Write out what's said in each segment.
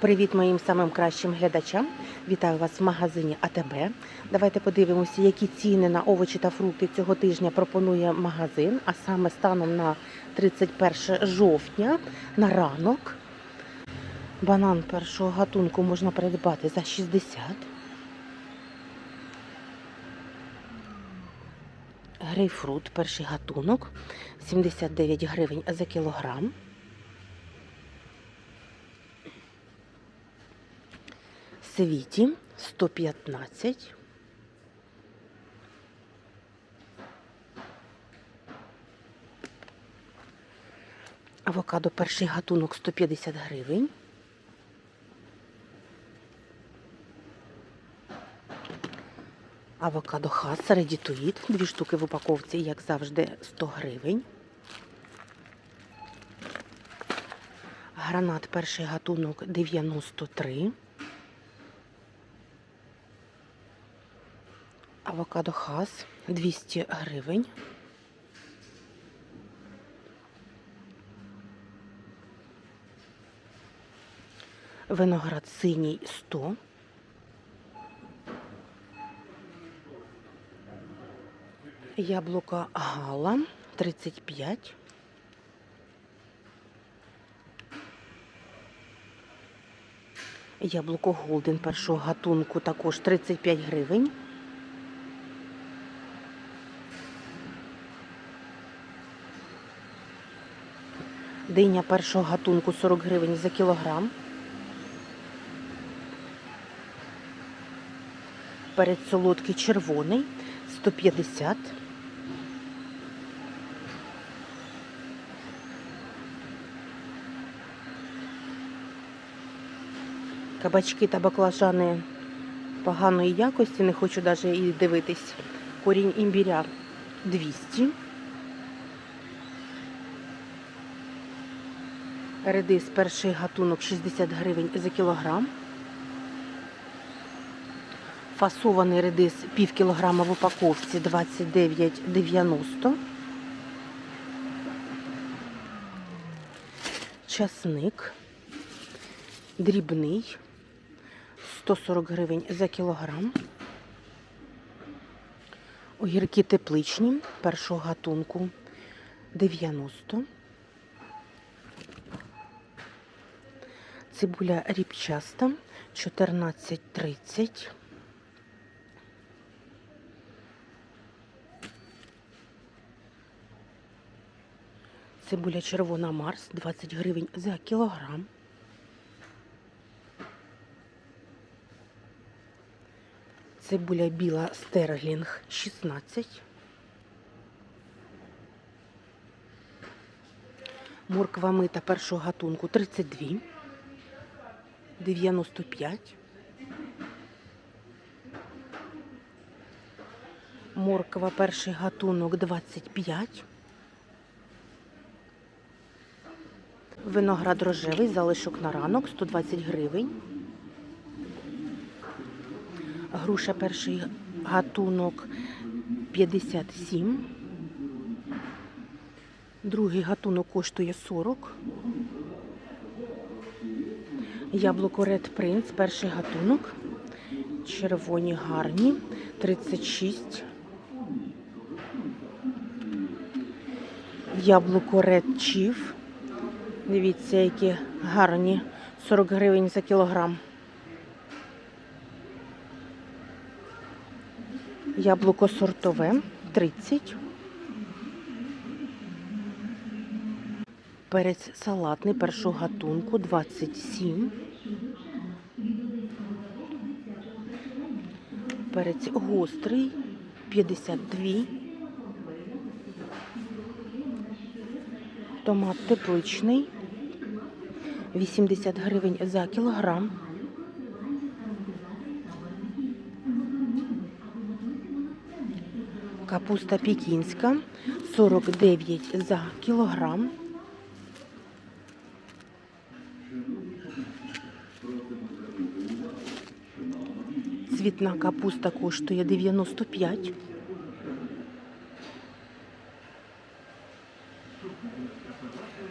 Привіт моїм самим кращим глядачам. Вітаю вас в магазині АТБ. Давайте подивимося, які ціни на овочі та фрукти цього тижня пропонує магазин, а саме станом на 31 жовтня на ранок. Банан першого гатунку можна придбати за 60. Грейпфрут перший гатунок 79 гривень за кілограм. Світі 115. Авокадо перший гатунок 150 гривень. Авокадо хас, редітуїд, дві штуки в упаковці, як завжди, 100 гривень. Гранат перший гатунок 93. Авокадо хас 200 гривень. Виноград синій 100. Яблуко гала 35. Яблуко голден першого гатунку також 35 гривень. Диня першого гатунку 40 гривень за кілограм. Перець солодкий червоний 150. Кабачки та баклажани поганої якості, не хочу навіть і дивитись. Корінь імбіря 200. Редис перший гатунок 60 гривень за кілограм. Фасований редис пів кілограма в упаковці 29,90. Часник дрібний 140 гривень за кілограм. Огірки тепличні першого гатунку 90. Цибуля ріпчаста 14,30. Цибуля червона Марс 20 гривень за кілограм. Цибуля біла стерлінг 16. Морква мита першого гатунку 32. 95. Морква перший гатунок 25. Виноград рожевий, залишок на ранок 120 гривень. Груша перший гатунок 57. Другий гатунок коштує 40. Яблуко Red Prince, перший гатунок. Червоні гарні 36. Яблуко Red Chief. Дивіться, які гарні 40 гривень за кілограм. Яблуко сортове 30. Перець салатний першого гатунку 27. Перець гострий 52. Томат тепличний 80 гривень за кілограм. Капуста пекінська 49 за кілограм. Цвітна капуста коштує 95.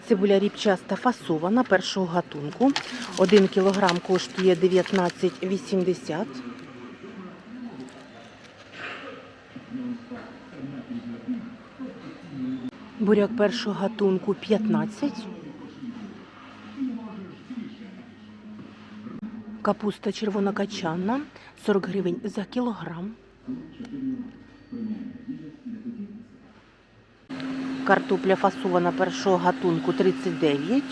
Цибуля ріпчаста фасована першого гатунку. 1 кілограм коштує 19,80. Буряк першого гатунку 15. Капуста червонокачанна 40 гривень за кілограм. Картопля фасована першого гатунку 39.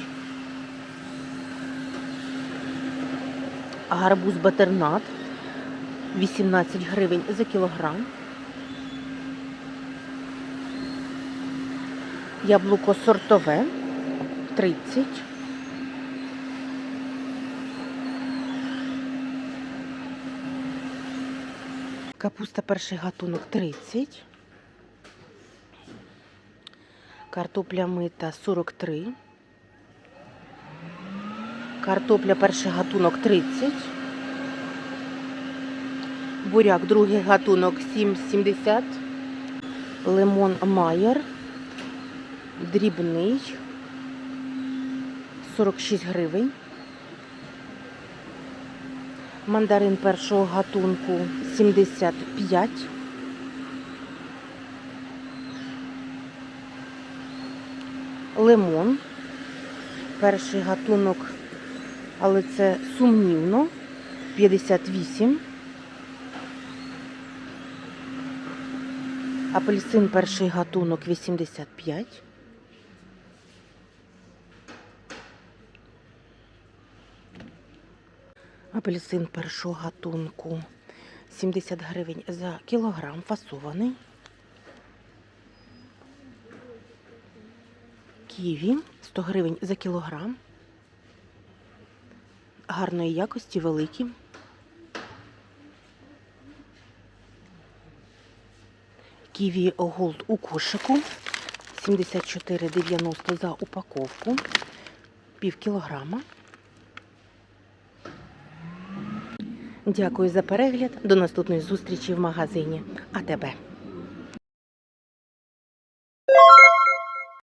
Гарбуз батернат 18 гривень за кілограм. Яблуко сортове 30. Капуста перший гатунок 30. Картопля мита 43. Картопля перший гатунок 30. Буряк другий гатунок 7,70. Лимон Майер. Дрібний 46 гривень. Мандарин першого гатунку 75. Лимон. Перший гатунок, але це сумнівно. 58. Апельсин перший гатунок 85. Апельсин першого гатунку 70 гривень за кілограм фасований. Ківі 100 гривень за кілограм. Гарної якості, великі. Ківі Голд у кошику 74,90 за упаковку. Пів кілограма. Дякую за перегляд. До наступної зустрічі в магазині АТБ.